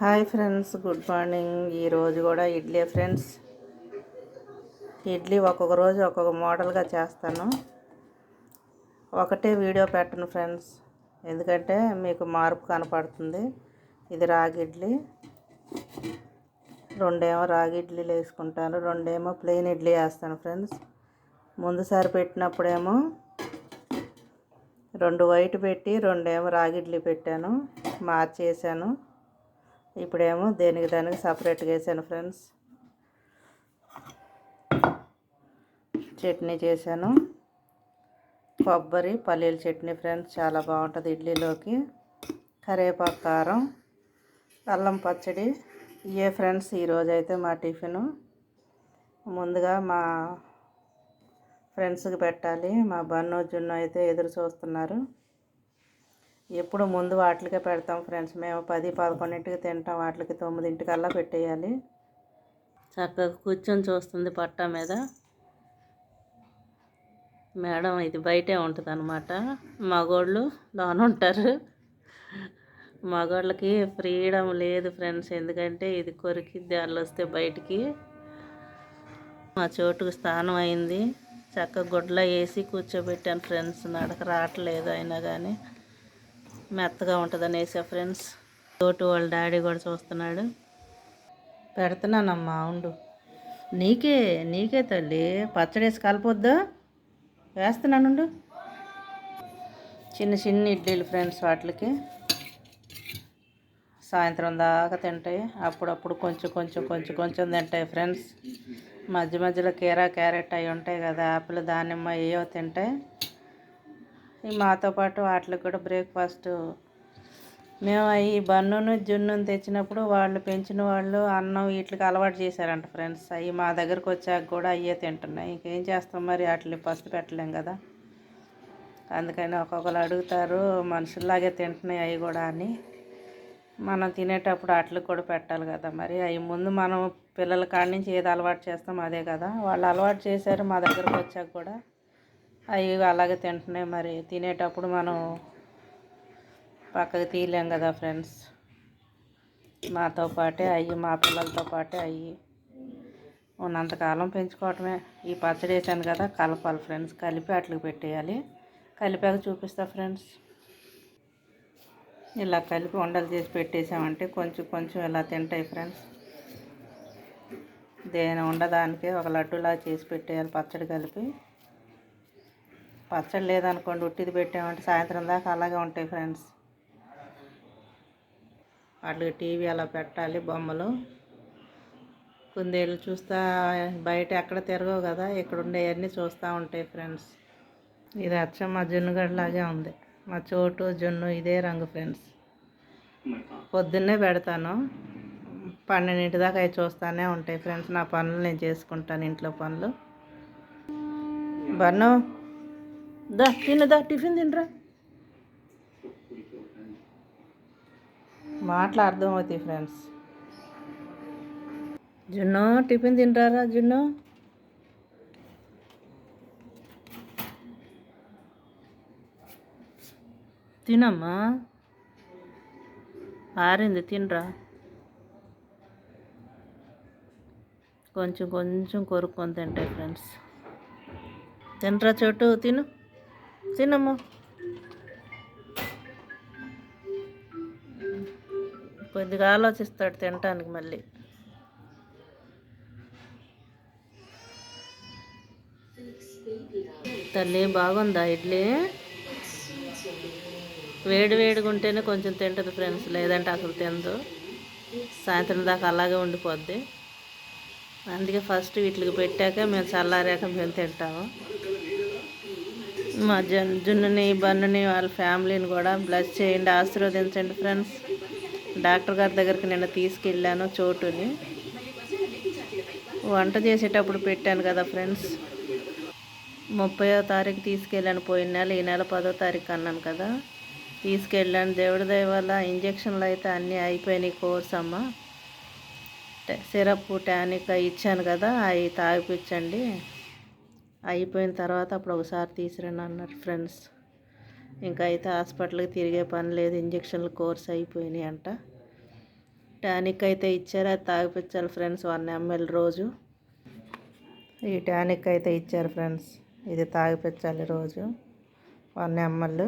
Hi friends good morning. ఈరోజు కూడా idli friends. Idli ఒక్కొక్క రోజు ఒక్కొక్క మోడల్గా చేస్తాను. ఒకటే వీడియో పెట్టను ఫ్రెండ్స్. ఎందుకంటే మీకు మార్పు కనపడుతుంది. ఇది రాగి ఇడ్లీ. రెండేమో రాగి ఇడ్లీలు వేసుకుంటాను. రెండేమో ప్లెయిన్ ఇడ్లీ వేస్తాను ఫ్రెండ్స్. ముందుసారి పెట్టినప్పుడేమో రెండు వైట్ పెట్టి రెండేమో రాగి ఇడ్లీ పెట్టాను. మార్చేసాను. ఇప్పుడేమో దేనికి దానికి సపరేట్గా వేసాను ఫ్రెండ్స్. చట్నీ చేశాను. కొబ్బరి పల్లీల చట్నీ ఫ్రెండ్స్ చాలా బాగుంటుంది ఇడ్లీలోకి. కరివేపాకు కారం అల్లం పచ్చడి. ఇవే ఫ్రెండ్స్ ఈరోజు అయితే మా టిఫిన్. ముందుగా మా ఫ్రెండ్స్కి పెట్టాలి. మా బన్ను జున్ను అయితే ఎదురు చూస్తున్నారు. ఎప్పుడు ముందు వాటికే పెడతాం ఫ్రెండ్స్. మేము పది పదకొండింటికి తింటాం. వాటికి తొమ్మిదింటికల్లా పెట్టేయాలి. చక్కగా కూర్చొని చూస్తుంది పట్టా మీద. మేడం ఇది బయటే ఉంటుంది అనమాట మగోళ్ళు లోన ఉంటారు మగోళ్ళకి ఫ్రీడమ్ లేదు ఫ్రెండ్స్. ఎందుకంటే ఇది కొరికిద్ది. వాళ్ళు వస్తే బయటికి. మా చోటుకు స్థానం అయింది. చక్క గుడ్ల వేసి కూర్చోబెట్టాను ఫ్రెండ్స్. నడక రావట్లేదు అయినా కానీ మెత్తగా ఉంటుందని వేసా ఫ్రెండ్స్. తోటి వాళ్ళ డాడీ కూడా చూస్తున్నాడు. పెడుతున్నానమ్మా ఉండు. నీకే నీకే తల్లి. పచ్చడేసి కలపొద్దా? వేస్తున్నానుండు చిన్న చిన్న ఇడ్లీలు ఫ్రెండ్స్ వాటికి సాయంత్రం దాకా తింటాయి. అప్పుడప్పుడు కొంచెం కొంచెం కొంచెం కొంచెం తింటాయి ఫ్రెండ్స్. మధ్య మధ్యలో కీరా క్యారెట్ అవి ఉంటాయి కదా ఆపిల్ దానిమ్మ ఏవో తింటాయి. మాతో పాటు వాటికి కూడా బ్రేక్ఫాస్ట్. మేము అవి బన్నును జున్నును తెచ్చినప్పుడు వాళ్ళు పెంచిన వాళ్ళు అన్నం వీటికి అలవాటు చేశారంట ఫ్రెండ్స్. అవి మా దగ్గరకు వచ్చాక కూడా అయ్యే తింటున్నాయి. ఇంకేం చేస్తాం మరి? వాటిని పసుపు పెట్టలేం కదా. అందుకని ఒక్కొక్కరు అడుగుతారు మనుషుల్లాగే తింటున్నాయి అవి కూడా అని. మనం తినేటప్పుడు వాటికి కూడా పెట్టాలి కదా మరి. అవి ముందు మనం పిల్లల కాడి నుంచి ఏది అలవాటు చేస్తాం అదే కదా. వాళ్ళు అలవాటు చేశారు మా దగ్గరకు వచ్చాక కూడా. అవి అలాగే తింటున్నాయి మరి. తినేటప్పుడు మనం పక్కకు తీయలేం కదా ఫ్రెండ్స్. మాతో పాటే అయ్యి మా పిల్లలతో పాటే అయ్యి ఉన్నంతకాలం పెంచుకోవటమే. ఈ పచ్చడి వేసాను కదా కలపాలి ఫ్రెండ్స్. కలిపి అట్లకి పెట్టేయాలి. కలిపాక చూపిస్తా ఫ్రెండ్స్. ఇలా కలిపి ఉండలు చేసి పెట్టేసామంటే కొంచెం కొంచెం ఇలా తింటాయి ఫ్రెండ్స్. దేని ఉండదానికి ఒక లడ్డులా చేసి పెట్టేయాలి పచ్చడి కలిపి. పచ్చడి లేదనుకోండి ఉట్టిది పెట్టామంటే సాయంత్రం దాకా అలాగే ఉంటాయి ఫ్రెండ్స్. వాటికి టీవీ అలా పెట్టాలి బొమ్మలు. కుందేళ్ళు చూస్తా బయట ఎక్కడ తిరగవు కదా ఇక్కడ ఉండేవన్నీ చూస్తూ ఉంటాయి ఫ్రెండ్స్. ఇది అచ్చం మా జున్నుగడ్లాగే ఉంది. మా చోటు జున్ను ఇదే రంగు ఫ్రెండ్స్. పొద్దున్నే పెడతాను. పన్నెండింటి దాకా అవి చూస్తూనే ఉంటాయి ఫ్రెండ్స్. నా పనులు నేను చేసుకుంటాను ఇంట్లో పనులు. బన్ను దా తినదా టిఫిన్ తినరా? మాటలు అర్థమవుతాయి ఫ్రెండ్స్. జున్ను టిఫిన్ తింటారా జున్ను? తినమ్మా. ఆరింది తినరా? కొంచెం కొంచెం కొరుక్కొని తింటాయి ఫ్రెండ్స్. తినరా చోటు తిను. తినమ్మా కొద్దిగా ఆలోచిస్తాడు తినటానికి మళ్ళీ తల్లి బాగుందా ఇడ్లీ? వేడి వేడిగా ఉంటేనే కొంచెం తింటుంది ఫ్రెండ్స్ లేదంటే అసలు తినదు. సాయంత్రం దాకా అలాగే ఉండిపోద్ది. అందుకే ఫస్ట్ వీటికి పెట్టాక మేము చల్లారాక మేము తింటాము. మా జన్ జున్నుని బన్నుని వాళ్ళ ఫ్యామిలీని కూడా బ్లస్ చేయండి ఆశీర్వదించండి ఫ్రెండ్స్. డాక్టర్ గారి దగ్గరికి నిన్న తీసుకెళ్ళాను చోటుని. వంట చేసేటప్పుడు పెట్టాను కదా ఫ్రెండ్స్. ముప్పయో తారీఖు తీసుకెళ్ళాను పోయిన నెల ఈ నెల పదో తారీఖు అన్నాను కదా. తీసుకెళ్ళాను దేవుడి దయ వల్ల ఇంజక్షన్లు అయితే అన్నీ అయిపోయినాయి కోర్స్ అమ్మ. సిరప్ టానిక్ ఇచ్చాను కదా అవి తాగిపించండి అయిపోయిన తర్వాత అప్పుడు ఒకసారి తీసిరండి అన్నారు ఫ్రెండ్స్. ఇంకా అయితే హాస్పిటల్కి తిరిగే పని లేదు ఇంజక్షన్లు కోర్స్ అయిపోయినాయి అంట. టానిక్ అయితే ఇచ్చారు అది తాగిపించాలి ఫ్రెండ్స్ వన్ ఎంఎల్ రోజు. ఈ టానిక్ అయితే ఇచ్చారు ఫ్రెండ్స్ ఇది తాగిపించాలి రోజు వన్ ఎంఎల్.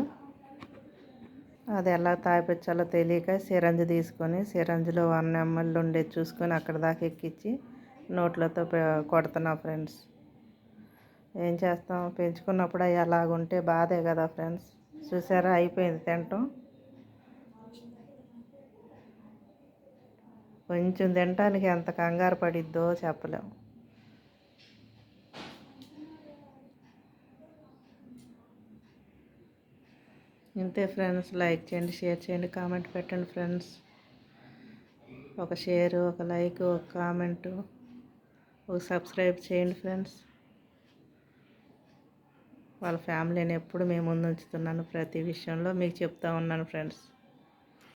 అది ఎలా తాగిపించాలో తెలియక సిరంజ్ తీసుకొని సిరంజిలో వన్ ఎంఎల్ ఉండేది చూసుకొని అక్కడ దాకా ఎక్కించి నోట్లతో కొడుతున్నా ఫ్రెండ్స్. ఏం చేస్తాం? పెంచుకున్నప్పుడు అవి అలాగుంటే బాధే కదా ఫ్రెండ్స్. చూసారా? అయిపోయింది తినటం. కొంచెం తినటానికి ఎంత కంగారు పడిద్దో చెప్పలేం. ఇంతే ఫ్రెండ్స్. లైక్ చేయండి షేర్ చేయండి కామెంట్ పెట్టండి ఫ్రెండ్స్. ఒక షేర్ ఒక లైక్ ఒక కామెంటు. ఒక సబ్స్క్రైబ్ చేయండి ఫ్రెండ్స్. వాళ్ళ ఫ్యామిలీని ఎప్పుడు మేము ముందు ఉంచుతున్నాను ప్రతి విషయంలో మీకు చెప్తా ఉన్నాను ఫ్రెండ్స్.